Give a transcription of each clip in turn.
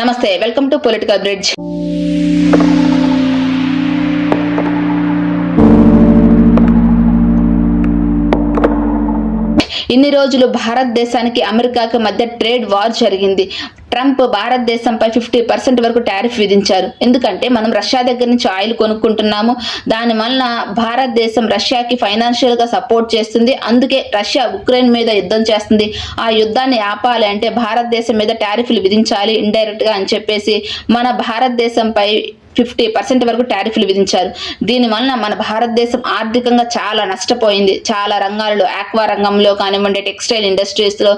నమస్తే welcome to political bridge. ఇన్ని రోజులు భారతదేశానికి అమెరికాకి మధ్య ట్రేడ్ వార్ జరిగింది. ట్రంప్ భారతదేశంపై ఫిఫ్టీ పర్సెంట్ వరకు టారిఫ్ విధించారు. ఎందుకంటే మనం రష్యా దగ్గర నుంచి ఆయిల్ కొనుక్కుంటున్నాము. దాని వలన భారతదేశం రష్యాకి ఫైనాన్షియల్గా సపోర్ట్ చేస్తుంది. అందుకే రష్యా ఉక్రెయిన్ మీద యుద్ధం చేస్తుంది. ఆ యుద్ధాన్ని ఆపాలి అంటే భారతదేశం మీద టారిఫ్లు విధించాలి ఇండైరెక్ట్గా అని చెప్పేసి మన భారతదేశంపై ఫిఫ్టీ పర్సెంట్ వరకు టారిఫ్లు విధించారు. దీనివలన మన భారతదేశం ఆర్థికంగా చాలా నష్టపోయింది. చాలా రంగాల్లో ఆక్వా రంగంలో కానివ్వండి టెక్స్టైల్ ఇండస్ట్రీస్లో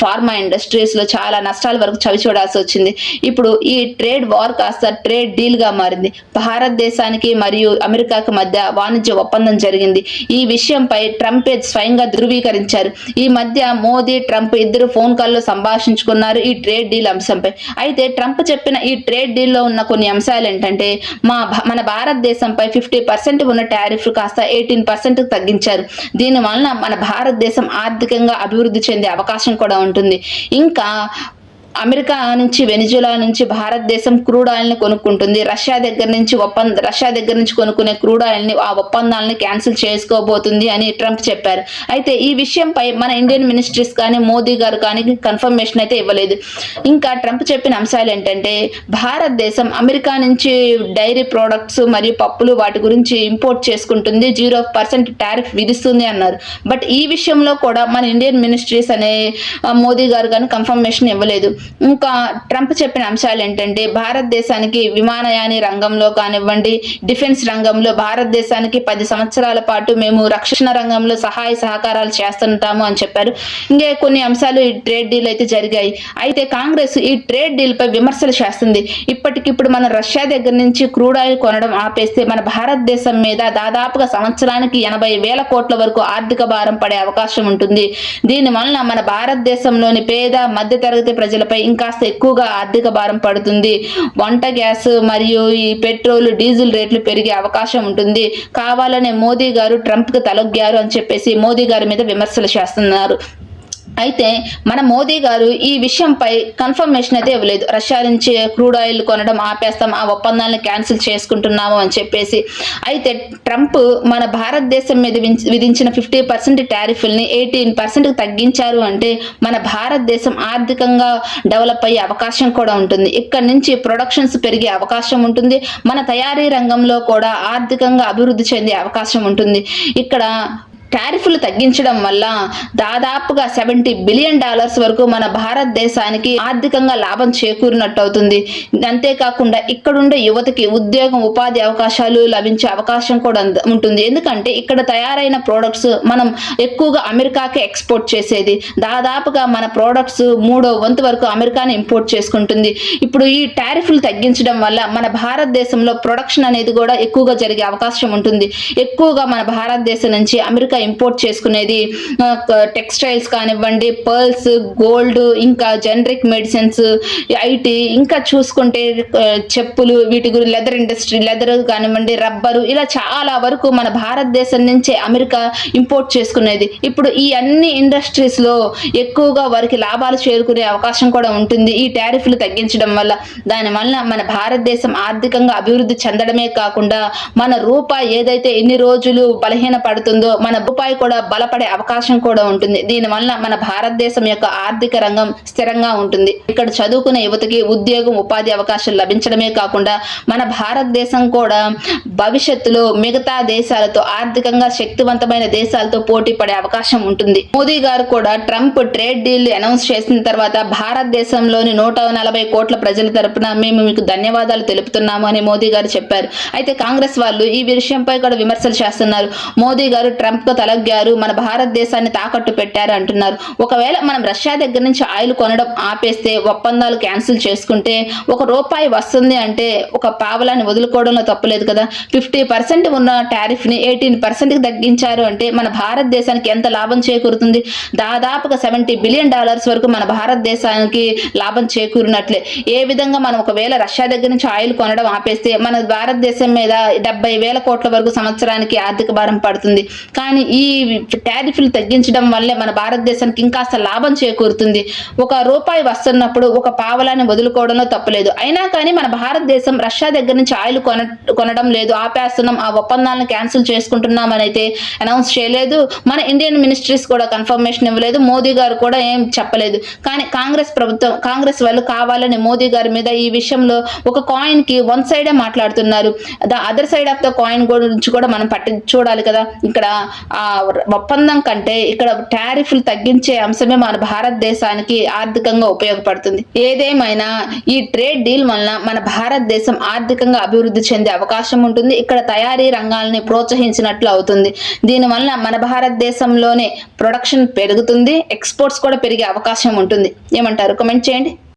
ఫార్మా ఇండస్ట్రీస్లో చాలా నష్టాల వరకు చవి చూడాల్సి వచ్చింది. ఇప్పుడు ఈ ట్రేడ్ వార్ కాస్త ట్రేడ్ డీల్గా మారింది. భారతదేశానికి మరియు అమెరికాకి మధ్య వాణిజ్య ఒప్పందం జరిగింది. ఈ విషయంపై ట్రంపే స్వయంగా ధృవీకరించారు. ఈ మధ్య మోదీ ట్రంప్ ఇద్దరు ఫోన్ కాల్లో సంభాషించుకున్నారు ఈ ట్రేడ్ డీల్ అంశంపై. అయితే ట్రంప్ చెప్పిన ఈ ట్రేడ్ డీల్లో ఉన్న కొన్ని అంశాలు ఏంటంటే మా భా- మన భారతదేశంపై ఫిఫ్టీ పర్సెంట్ ఉన్న టారిఫ్ కాస్త ఎయిటీన్ పర్సెంట్ తగ్గించారు. దీని వలన మన భారతదేశం ఆర్థికంగా అభివృద్ధి చెందే అవకాశం కూడా ఉంటుంది. ఇంకా అమెరికా నుంచి వెనిజులా నుంచి భారతదేశం క్రూడ్ ఆయిల్ని కొనుక్కుంటుంది. రష్యా దగ్గర నుంచి ఒప్పంద రష్యా దగ్గర నుంచి కొనుక్కునే క్రూడ్ ఆయిల్ని ఆ ఒప్పందాలను క్యాన్సిల్ చేసుకోబోతుంది అని ట్రంప్ చెప్పారు. అయితే ఈ విషయంపై మన ఇండియన్ మినిస్ట్రీస్ కానీ మోదీ గారు కానీ కన్ఫర్మేషన్ అయితే ఇవ్వలేదు. ఇంకా ట్రంప్ చెప్పిన అంశాలు ఏంటంటే భారతదేశం అమెరికా నుంచి డైరీ ప్రోడక్ట్స్ మరియు పప్పులు వాటి గురించి ఇంపోర్ట్ చేసుకుంటుంది జీరో పర్సెంట్ టారిఫ్ విధిస్తుంది అన్నారు. బట్ ఈ విషయంలో కూడా మన ఇండియన్ మినిస్ట్రీస్ అనే మోదీ గారు కానీ కన్ఫర్మేషన్ ఇవ్వలేదు. ఇంకా ట్రంప్ చెప్పిన అంశాలు ఏంటంటే భారతదేశానికి విమానయాని రంగంలో కానివ్వండి డిఫెన్స్ రంగంలో భారతదేశానికి పది సంవత్సరాల పాటు మేము రక్షణ రంగంలో సహాయ సహకారాలు చేస్తుంటాము అని చెప్పారు. ఇంకా కొన్ని అంశాలు ఈ ట్రేడ్ డీల్ అయితే జరిగాయి. అయితే కాంగ్రెస్ ఈ ట్రేడ్ డీల్ పై విమర్శలు చేస్తుంది. ఇప్పటికిప్పుడు మన రష్యా దగ్గర నుంచి క్రూడ్ ఆయిల్ కొనడం ఆపేస్తే మన భారతదేశం మీద దాదాపుగా సంవత్సరానికి ఎనభై వేల కోట్ల వరకు ఆర్థిక భారం పడే అవకాశం ఉంటుంది. దీని వలన మన భారతదేశంలోని పేద మధ్యతరగతి ప్రజలపై ఇంకాస్త ఎక్కువగా ఆర్థిక భారం పడుతుంది. వంట గ్యాస్ మరియు ఈ పెట్రోల్ డీజిల్ రేట్లు పెరిగే అవకాశం ఉంటుంది. కావాలనే మోదీ గారు ట్రంప్కు తలొగ్గారు అని చెప్పేసి మోదీ గారి మీద విమర్శలు చేస్తున్నారు. అయితే మన మోదీ గారు ఈ విషయంపై కన్ఫర్మేషన్ అయితే ఇవ్వలేదు. రష్యా నుంచి క్రూడ్ ఆయిల్ కొనడం ఆపేస్తాం ఆ ఒప్పందాలను క్యాన్సిల్ చేసుకుంటున్నాము అని చెప్పేసి. అయితే ట్రంప్ మన భారతదేశం మీద విధించిన ఫిఫ్టీ పర్సెంట్ ట్యారిఫ్ల్ని ఎయిటీన్ పర్సెంట్ తగ్గించారు అంటే మన భారతదేశం ఆర్థికంగా డెవలప్ అయ్యే అవకాశం కూడా ఉంటుంది. ఇక్కడ నుంచి ప్రొడక్షన్స్ పెరిగే అవకాశం ఉంటుంది. మన తయారీ రంగంలో కూడా ఆర్థికంగా అభివృద్ధి చెందే అవకాశం ఉంటుంది. ఇక్కడ టారిఫ్లు తగ్గించడం వల్ల దాదాపుగా సెవెంటీ బిలియన్ డాలర్స్ వరకు మన భారతదేశానికి ఆర్థికంగా లాభం చేకూరినట్టు అవుతుంది అంతేకాకుండా ఇక్కడుండే యువతకి ఉద్యోగం ఉపాధి అవకాశాలు లభించే అవకాశం కూడా ఉంటుంది. ఎందుకంటే ఇక్కడ తయారైన ప్రోడక్ట్స్ మనం ఎక్కువగా అమెరికాకి ఎక్స్పోర్ట్ చేసేది. దాదాపుగా మన ప్రోడక్ట్స్ మూడో వంతు వరకు అమెరికాని ఇంపోర్ట్ చేసుకుంటుంది. ఇప్పుడు ఈ టారిఫ్లు తగ్గించడం వల్ల మన భారతదేశంలో ప్రొడక్షన్ అనేది కూడా ఎక్కువగా జరిగే అవకాశం ఉంటుంది. ఎక్కువగా మన భారతదేశం నుంచి అమెరికా ఇంపోర్ట్ చేసుకునేది టెక్స్టైల్స్ కానివ్వండి పర్ల్స్ గోల్డ్ ఇంకా జనరిక్ మెడిసిన్స్ ఐటీ ఇంకా చూసుకుంటే చెప్పులు వీటి గురించి లెదర్ ఇండస్ట్రీ లెదర్ కానివ్వండి రబ్బరు ఇలా చాలా వరకు మన భారతదేశం నుంచే అమెరికా ఇంపోర్ట్ చేసుకునేది. ఇప్పుడు ఈ అన్ని ఇండస్ట్రీస్లో ఎక్కువగా వారికి లాభాలు చేరుకునే అవకాశం కూడా ఉంటుంది. ఈ టారిఫ్లు తగ్గించడం వల్ల దానివల్ల మన భారతదేశం ఆర్థికంగా అభివృద్ధి చెందడమే కాకుండా మన రూపాయి ఏదైతే ఎన్ని రోజులు బలహీన పడుతుందో మన రూపాయి కూడా బలపడే అవకాశం కూడా ఉంటుంది. దీనివల్ల మన భారతదేశం యొక్క ఆర్థిక రంగం స్థిరంగా ఉంటుంది. ఇక్కడ చదువుకునే యువతకి ఉద్యోగం ఉపాధి అవకాశాలు లభించడమే కాకుండా మన భారతదేశం కూడా భవిష్యత్తులో మిగతా దేశాలతో ఆర్థికంగా శక్తివంతమైన దేశాలతో పోటీ పడే అవకాశం ఉంటుంది. మోదీ గారు కూడా ట్రంప్ ట్రేడ్ డీల్ అనౌన్స్ చేసిన తర్వాత భారతదేశంలోని నూట నలభై కోట్ల ప్రజల తరపున మేము మీకు ధన్యవాదాలు తెలుపుతున్నాము అని మోదీ గారు చెప్పారు. అయితే కాంగ్రెస్ వాళ్ళు ఈ విషయంపై కూడా విమర్శలు చేస్తున్నారు. మోదీ గారు ట్రంప్ తలగ్గారు మన భారతదేశాన్ని తాకట్టు పెట్టారు అంటున్నారు. ఒకవేళ మనం రష్యా దగ్గర నుంచి ఆయిల్ కొనడం ఆపేస్తే ఒప్పందాలు క్యాన్సిల్ చేసుకుంటే ఒక రూపాయి వస్తుంది అంటే ఒక పావలాన్ని వదులుకోవడంలో తప్పులేదు కదా. ఫిఫ్టీ పర్సెంట్ ఉన్న టారిఫ్ని ఎయిటీన్ పర్సెంట్కి తగ్గించారు అంటే మన భారతదేశానికి ఎంత లాభం చేకూరుతుంది? దాదాపుగా సెవెంటీ బిలియన్ డాలర్స్ వరకు మన భారతదేశానికి లాభం చేకూరినట్లే. ఏ విధంగా మనం ఒకవేళ రష్యా దగ్గర నుంచి ఆయిల్ కొనడం ఆపేస్తే మన భారతదేశం మీద డెబ్బై వేల కోట్ల వరకు సంవత్సరానికి ఆర్థిక భారం పడుతుంది. కానీ ఈ ట్యారిఫ్లు తగ్గించడం వల్లే మన భారతదేశానికి ఇంకాస్త లాభం చేకూరుతుంది. ఒక రూపాయి వస్తున్నప్పుడు ఒక పావలాన్ని వదులుకోవడంలో తప్పలేదు. అయినా కానీ మన భారతదేశం రష్యా దగ్గర నుంచి ఆయిల్ కొన కొనడం లేదు. ఆపేస్తున్నాం. ఆ ఒప్పందాలను క్యాన్సిల్ చేసుకుంటున్నాం అని అయితే అనౌన్స్ చేయలేదు. మన ఇండియన్ మినిస్ట్రీస్ కూడా కన్ఫర్మేషన్ ఇవ్వలేదు. మోదీ గారు కూడా ఏం చెప్పలేదు. కానీ కాంగ్రెస్ ప్రభుత్వం కాంగ్రెస్ వాళ్ళు కావాలని మోదీ గారి మీద ఈ విషయంలో ఒక కాయిన్కి వన్ సైడే మాట్లాడుతున్నారు. The other side of the coin గురించి కూడా మనం పట్టి చూడాలి కదా. ఇక్కడ ఆ ఒప్పందం కంటే ఇక్కడ టారిఫ్లు తగ్గించే అంశమే మన భారతదేశానికి ఆర్థికంగా ఉపయోగపడుతుంది. ఏదేమైనా ఈ ట్రేడ్ డీల్ వలన మన భారతదేశం ఆర్థికంగా అభివృద్ధి చెందే అవకాశం ఉంటుంది. ఇక్కడ తయారీ రంగాల్ని ప్రోత్సహించినట్లు అవుతుంది. దీనివల్ల మన భారతదేశంలోనే ప్రొడక్షన్ పెరుగుతుంది. ఎక్స్పోర్ట్స్ కూడా పెరిగే అవకాశం ఉంటుంది. ఏమంటారు? కమెంట్ చేయండి.